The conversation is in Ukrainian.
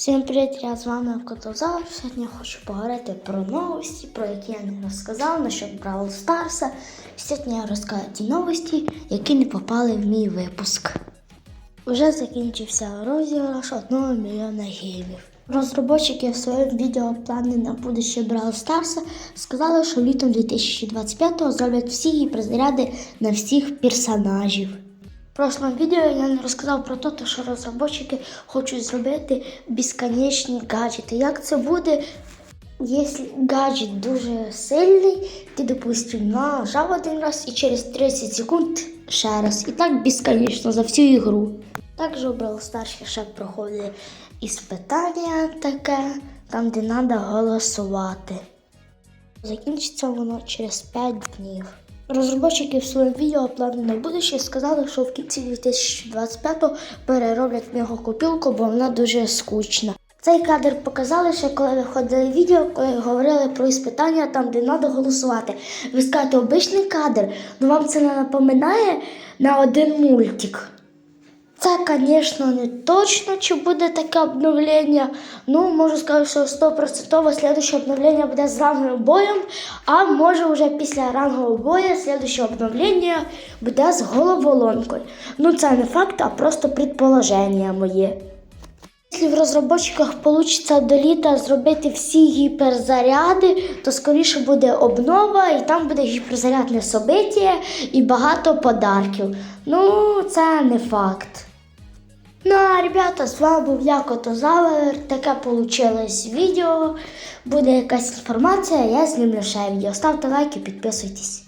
Всім привіт, я з вами Котозавр. Сьогодні я хочу поговорити про новості, про які я не розказав насчет Бравл Старса. Сьогодні я розкажу ті новості, які не попали в мій випуск. Вже закінчився розіграш одного мільйона геймів. Розробники в своєму відеоплані на будущее Бравл Старса сказали, що літом 2025-го зроблять всі її перезаряди на всіх персонажів. Прошлому відео я не розказав про те, що розробники хочуть зробити безконечні гаджети. Як це буде, якщо гаджет дуже сильний, ти, допустим, нажав один раз і через 30 секунд ще раз. І так безконечно за всю ігру. Також у Brawl Stars ще проходить іспитання таке, там, де треба голосувати. Закінчиться воно через 5 днів. Розробники в своєму відео плани на будущее сказали, що в кінці 2025-го перероблять мегакопілку, бо вона дуже скучна. Цей кадр показали ще, коли виходили відео, коли говорили про іспитання там, де треба голосувати. Ви скажете, обичний кадр, ну вам це не напоминає на один мультик. Це, звісно, не точно, чи буде таке обновлення. Ну, можу сказати, що 100% слідуще обновлення буде з ранговим боєм, а може вже після рангового бою слідуще обновлення буде з головоломкою. Ну, це не факт, а просто предположення моє. Якщо в розробниках вийде до літа зробити всі гіперзаряди, то скоріше буде обнова, і там буде гіперзарядне собиття і багато подарків. Ну, це не факт. Ну, а ребята, з вами був я Котозавр. Таке получилось відео. Буде якась інформація, я знімлю ще відео. Ставте лайки, підписуйтесь.